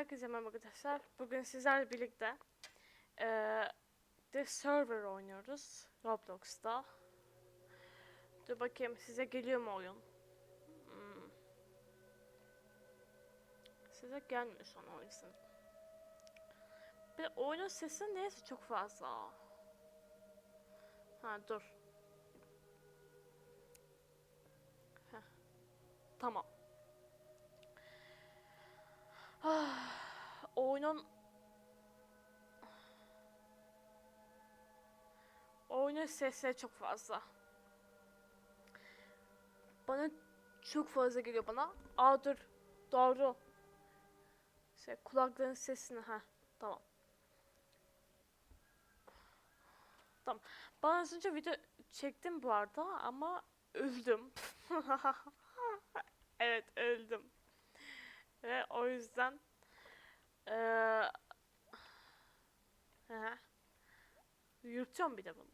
Herkese merhaba arkadaşlar. Bugün sizlerle birlikte eee The Server oynuyoruz Roblox'ta. Dur bakayım size geliyor mu oyun? Hmm. Size gelmiyor şu an o yüzden. Bir oyunun sesi neyse çok fazla. Ha dur. Heh. Tamam. Oyunun oyunun sesleri çok fazla. Bana çok fazla geliyor bana. Aa dur. Doğru. Şey kulakların sesini ha. Tamam. Tamam. Ben az önce video çektim bu arada ama öldüm. evet öldüm. Ve o yüzden hı, yürütüyorum bir de bunu.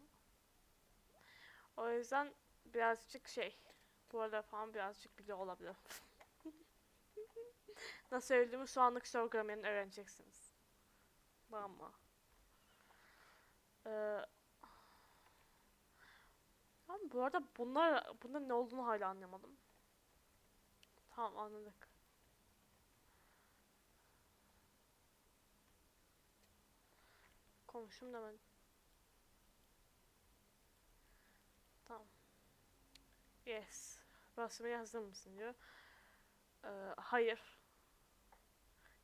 O yüzden birazcık şey bu arada falan birazcık bile olabilir. Nasıl öldüğümü şu anlık sorgulamayan öğreneceksiniz. Ama. Eee Ama bu arada bunlar bunların ne olduğunu hala anlamadım. Tamam anladık. Komşum da ben. Tamam. Yes. Basmaya hazır mısın diyor. Ee, hayır.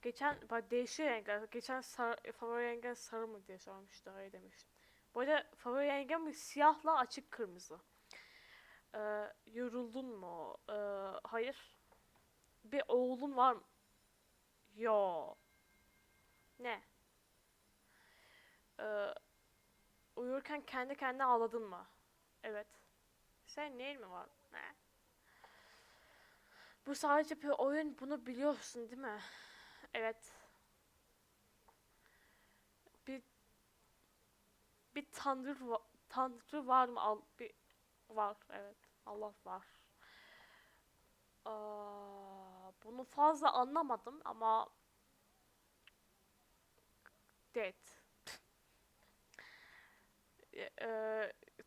Geçen bak değişiyor renkler. Geçen sar, favori rengen sarı mı diye sormuştu. Hayır demiştim. Bu arada favori rengim siyahla açık kırmızı. Ee, yoruldun mu? Ee, hayır. Bir oğlun var mı? Yo. Ne? Ee, uyurken kendi kendine ağladın mı? Evet. Sen neyin mi var? Ne? Bu sadece bir oyun bunu biliyorsun değil mi? Evet. Bir bir tanrı va- tanrı var mı? Al bir var evet. Allah var. Aa, bunu fazla anlamadım ama dead. E,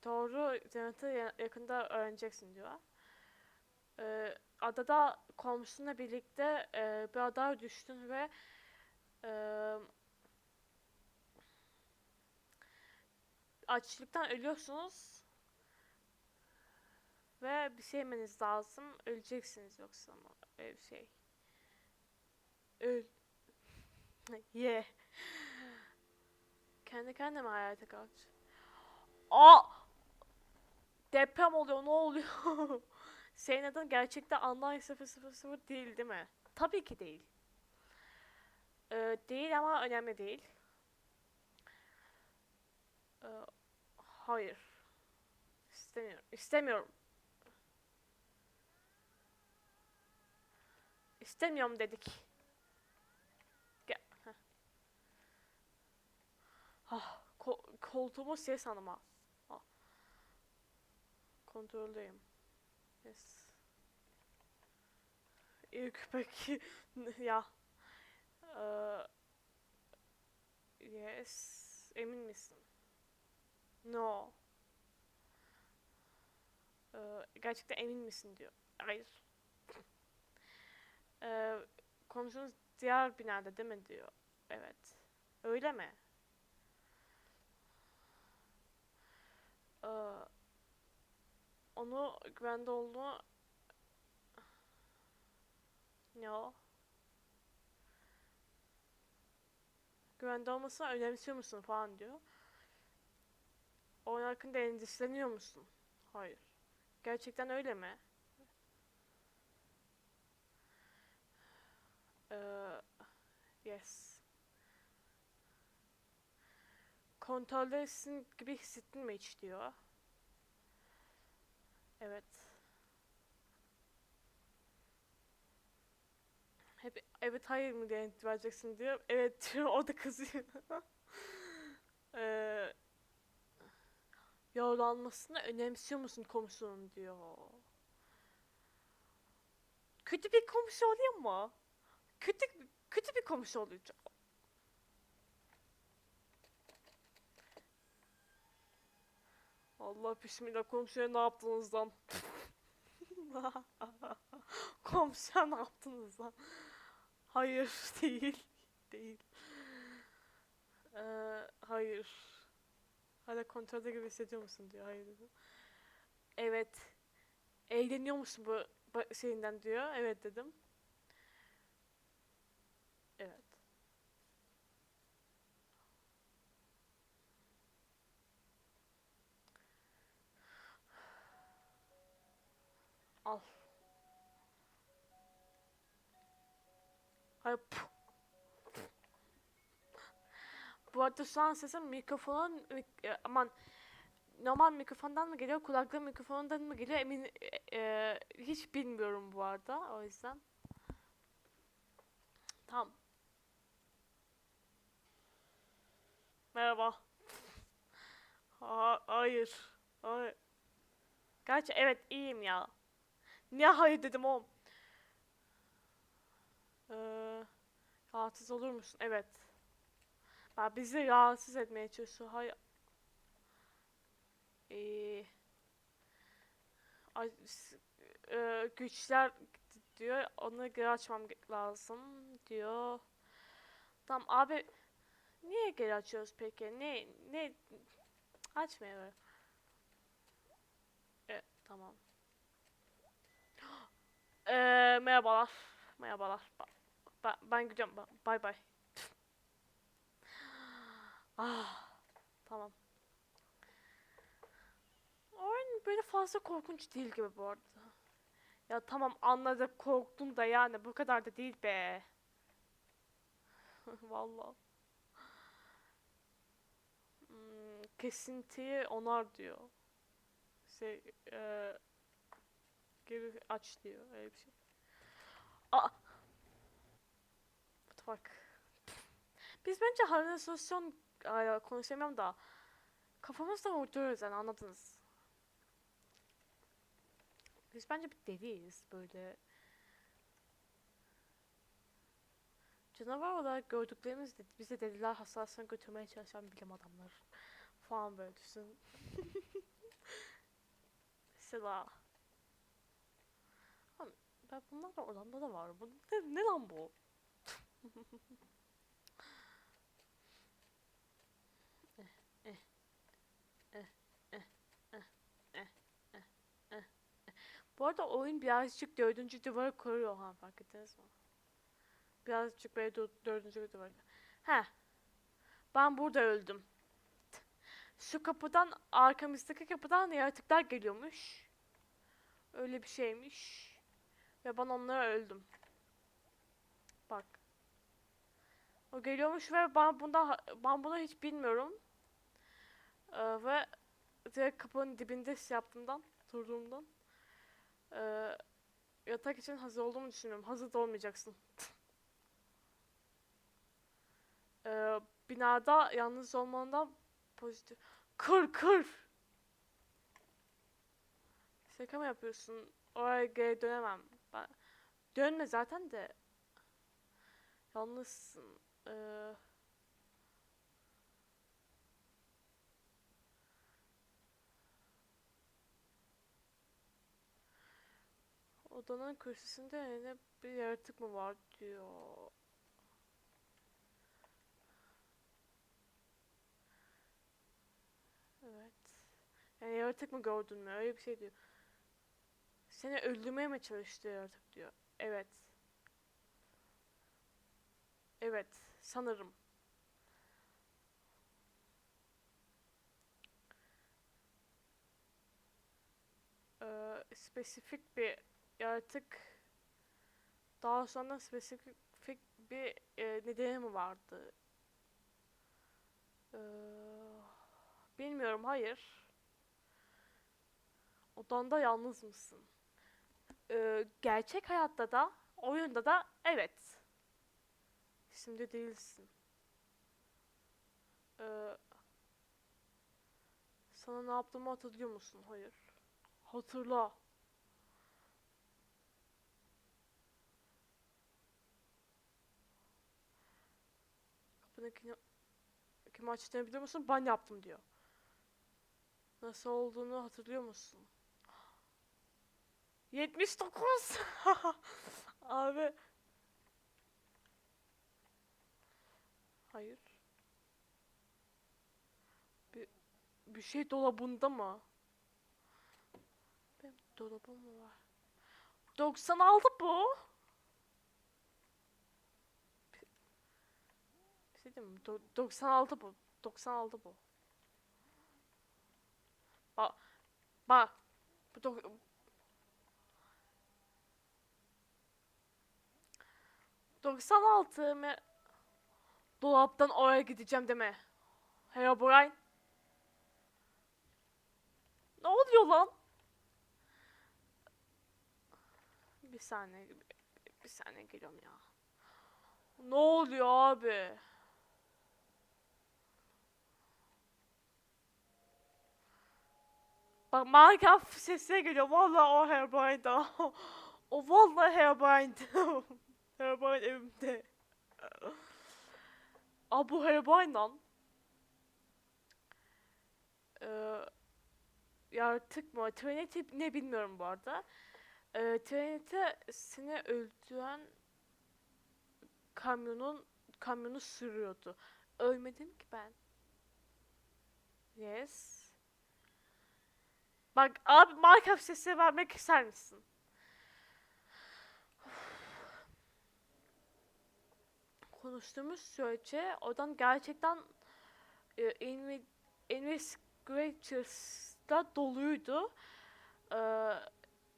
doğru cennete ya- yakında öğreneceksin diyor. E, adada komşunla birlikte e, bir adaya düştün ve e, açlıktan ölüyorsunuz ve bir şey yemeniz lazım. Öleceksiniz yoksa ama öyle bir şey. Öl. Ye. Kendi kendime hayata kaç. Aa! Deprem oluyor ne oluyor? Senin adın gerçekten Online 000 değil değil mi? Tabii ki değil. Ee, değil ama önemli değil. Ee, hayır. İstemiyorum. İstemiyorum. İstemiyorum dedik. Gel. Ah, ko koltuğumu ses hanıma. Kontroldeyim. Yes. İyi köpek. ya. Ee, yes. Emin misin? No. Ee, gerçekten emin misin diyor. Hayır. Ee, komşunuz diğer binada değil mi diyor. Evet. Öyle mi? Ee, onu güvende olduğunu Yo. Güvende olmasını önemsiyor musun falan diyor. Onun hakkında endişeleniyor musun? Hayır. Gerçekten öyle mi? Ee, yes. Kontroldesin gibi hissettin mi hiç diyor. Evet. Hep evet hayır mı diye vereceksin diyor. Evet diyor o da kızıyor. Ee, yaralanmasını önemsiyor musun komşunun diyor. Kötü bir komşu olayım mı? Kötü kötü bir komşu olacağım. Allah bismillah komşuya ne yaptınız lan? komşuya ne yaptınız lan? Hayır değil. Değil. Ee, hayır. Hala kontrolde gibi hissediyor musun diyor. Hayır dedim. Evet. Eğleniyor musun bu şeyinden diyor. Evet dedim. Hayır. Bu arada şu an sesim mikrofonun mik- e, aman normal mikrofondan mı geliyor, kulaklık mikrofonundan mı geliyor emin e, e, hiç bilmiyorum bu arada o yüzden. Tamam. Merhaba. Ha, hayır. Hayır. Gerçi evet iyiyim ya. Niye hayır dedim oğlum? Ee, rahatsız olur musun? Evet. Ben bizi rahatsız etmeye çalışıyor. Hayır. Ee, e, güçler diyor. Onu geri açmam lazım diyor. Tamam abi niye geri açıyoruz peki? Ne ne açmıyor. E, tamam. Ee, merhabalar. Merhabalar. Ba- ben gidiyorum. Ba- Bay bay. Ah, tamam. Oyun böyle fazla korkunç değil gibi bu arada. Ya tamam anladık korktum da yani bu kadar da değil be. Vallahi. Hmm, kesintiyi onar diyor. Şey, e, geri aç diyor öyle bir şey. Aa! Fuck? Biz bence halüsinasyon konuşamıyorum da kafamızda uyduruyoruz yani anladınız. Biz bence bir deliyiz böyle. Canavar olarak gördüklerimiz de bizi deliler hastanesine götürmeye çalışan bilim adamları falan böyle düşün. Mesela. Ben bunlar da Orlando'da da var. Bu ne, ne lan bu? Bu arada oyun birazcık dördüncü duvarı koruyor ha fark ettiniz mi? Birazcık böyle dö- dördüncü duvarı. He. Ben burada öldüm. Şu kapıdan arkamızdaki kapıdan yaratıklar geliyormuş. Öyle bir şeymiş. Ve ben onlara öldüm. Bak. O geliyormuş ve ben bunda ben bunu hiç bilmiyorum. Ee, ve direkt kapının dibinde şey yaptığımdan, durduğumdan ee, yatak için hazır olduğumu düşünüyorum. Hazır da olmayacaksın. Ee, binada yalnız olmandan pozitif. Kır kır. Şaka mı yapıyorsun? Oraya geri dönemem. Ben... Dönme zaten de. Yalnızsın. Ee... Odanın köşesinde yine bir yaratık mı var diyor. Evet. Yani yaratık mı gördün mü? Öyle bir şey diyor. Seni öldürmeye mi çalıştı yaratık diyor. Evet. Evet. Sanırım. Ee, spesifik bir yaratık daha sonra spesifik bir e, nedeni mi vardı? Ee, bilmiyorum, hayır. Odanda yalnız mısın? Ee, gerçek hayatta da, oyunda da evet. Şimdi değilsin. Ee, sana ne yaptığımı hatırlıyor musun? Hayır. Hatırla. Kim, kim açtığını biliyor musun? Ben yaptım diyor. Nasıl olduğunu hatırlıyor musun? 79. Abi. Hayır. Bir, bir şey dolabında mı? Benim dolabım mı var? 96 bu. Bir şey diyeyim mi? Do- 96 bu. 96 bu. Bak. Bak. Bu dok- Doksan altı mı? Dolaptan oraya gideceğim deme. Herobrine. Ne oluyor lan? Bir saniye. Bir, bir saniye geliyorum ya. Ne oluyor abi? Bak Minecraft sesine geliyor. Vallahi o Herobrine'da. o vallahi Herobrine'da. Herobrine evimde. Aa bu Herobrine lan. Ee, yaratık mı? Trinity ne bilmiyorum bu arada. Ee, Trinity seni öldüren kamyonun kamyonu sürüyordu. Ölmedim ki ben. Yes. Bak abi Minecraft sesi vermek ister misin? Konuştuğumuz sürece oradan gerçekten e, inve- Investigators doluydu. Ee,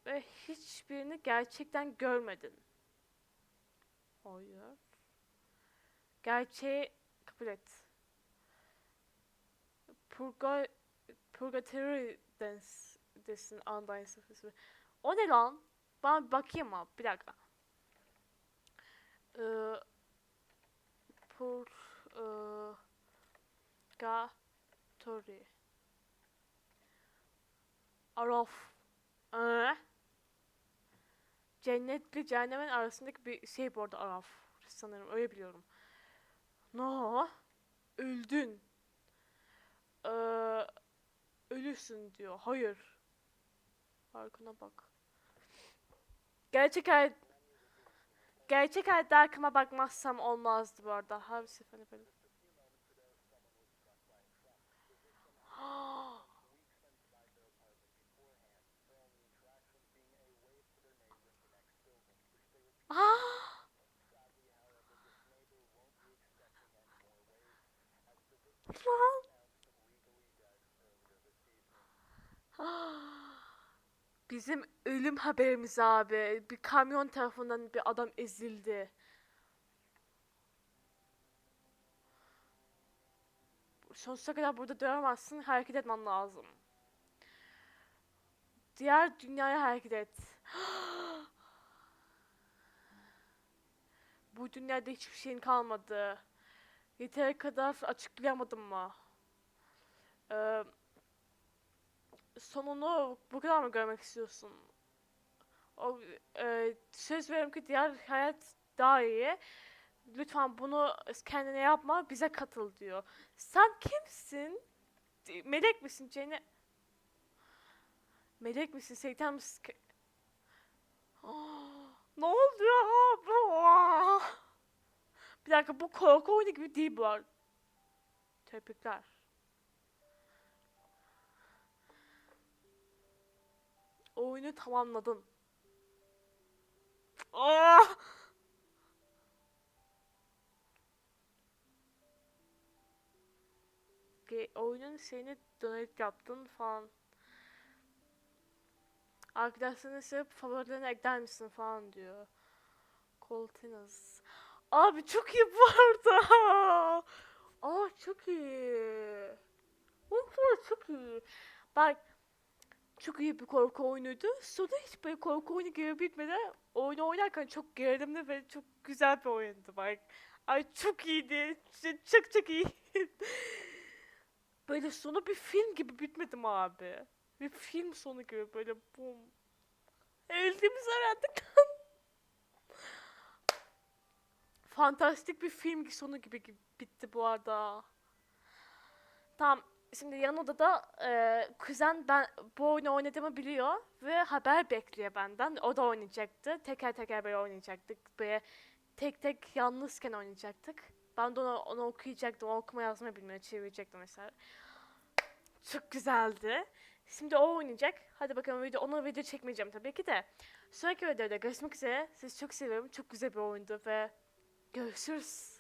ve hiçbirini gerçekten görmedin. Hayır. Gerçeği kabul et. Purga Purgatory desin Undyne sıfırı. O ne lan? Ben bakayım abi. Bir dakika. Ee, Purgatory. Araf. Ee? Cennetle cehennemin arasındaki bir şey bu arada Araf. Sanırım öyle biliyorum. No. Öldün. Ee, ölürsün diyor. Hayır. Arkana bak. Gerçek hayat Gerçek hayatta arkama bakmazsam olmazdı bu arada. Her seferinde böyle. Ah! Lan! Ah! Bizim ölüm haberimiz abi. Bir kamyon tarafından bir adam ezildi. Sonsuza kadar burada duramazsın. Hareket etmen lazım. Diğer dünyaya hareket et. Bu dünyada hiçbir şeyin kalmadı. Yeteri kadar açıklayamadım mı? Ee, sonunu bu kadar mı görmek istiyorsun? O, e, söz veriyorum ki diğer hayat daha iyi. Lütfen bunu kendine yapma, bize katıl diyor. Sen kimsin? Melek misin Cene? Melek misin? Şeytan mısın? Ah, ne abi? Ah! Bir dakika bu korku oyunu gibi değil bu arada. Tebrikler. Oyunu tamamladın. Ah! Ge- oyunun şeyini donate yaptın falan. Arkadaşlarını sevip favorilerine ekler misin falan diyor. Coltinus. Abi çok iyi bu arada. Aa çok iyi. Oha çok iyi. Bak çok iyi bir korku oyunuydu. Sonra hiç böyle korku oyunu gibi bitmedi. Oyunu oynarken çok gerilimli ve çok güzel bir oyundu bak. Ay çok iyiydi. Çok çok iyi. böyle sonu bir film gibi bitmedim abi. Bir film sonu gibi böyle bum. Öldüğümüzü öğrendik. fantastik bir film sonu gibi bitti bu arada. Tamam. Şimdi yan odada e, kuzen ben bu oyunu oynadığımı biliyor ve haber bekliyor benden. O da oynayacaktı. Teker teker böyle oynayacaktık. Böyle tek tek yalnızken oynayacaktık. Ben de onu, onu okuyacaktım. Okuma yazma bilmiyor. Çevirecektim mesela. Çok güzeldi. Şimdi o oynayacak. Hadi bakalım video, ona video çekmeyeceğim tabii ki de. Sonraki videoda görüşmek üzere. Sizi çok seviyorum. Çok güzel bir oyundu ve görüşürüz.